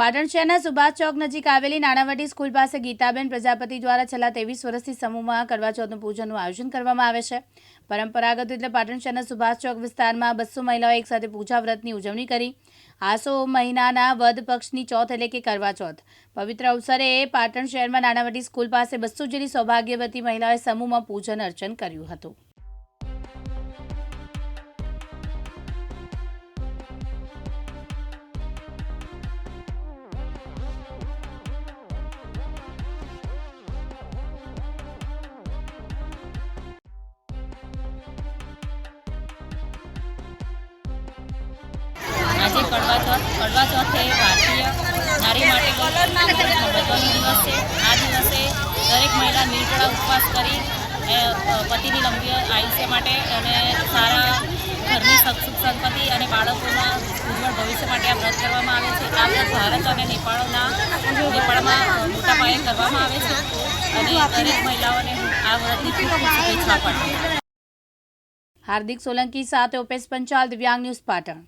પાટણ શહેરના સુભાષ ચોક નજીક આવેલી નાણાવટી સ્કૂલ પાસે ગીતાબેન પ્રજાપતિ દ્વારા છેલ્લા ત્રેવીસ વર્ષથી સમૂહમાં કરવા ચોથનું પૂજનનું આયોજન કરવામાં આવે છે. પરંપરાગત રીતે પાટણ શહેરના સુભાષ ચોક વિસ્તારમાં બસો મહિલાઓ એકસાથે પૂજા વ્રતની ઉજવણી કરી. આસો મહિનાના વદ પક્ષની ચોથ એટલે કે કરવા ચોથ પવિત્ર અવસરે પાટણ શહેરમાં નાણાવટી સ્કૂલ પાસે બસો જેટલી સૌભાગ્યવતી મહિલાઓએ સમૂહમાં પૂજન અર્ચન કર્યું હતું. આજે કડવા ચોથ કડવા ચોથ ભારતીય નારી માટે મહત્વનો દિવસ છે. આ દિવસે દરેક મહિલા નિર્જળા ઉપવાસ કરી પતિની લંબી આયુષ્ય માટે અને સારા ઘરની સુખ સંપત્તિ અને બાળકોના ઉજ્જવળ ભવિષ્ય માટે આ વ્રત કરવામાં આવે છે. આ વ્રત ભારત અને નેપાળના, નેપાળમાં મોટા પાયે કરવામાં આવે છે. અને દરેક મહિલાઓને આ વ્રતની ખૂબ શુભેચ્છા પાઠવું. હાર્દિક સોલંકી સાથે ઉપેશ પંચાલ, દિવ્યાંગ ન્યૂઝ પાટણ.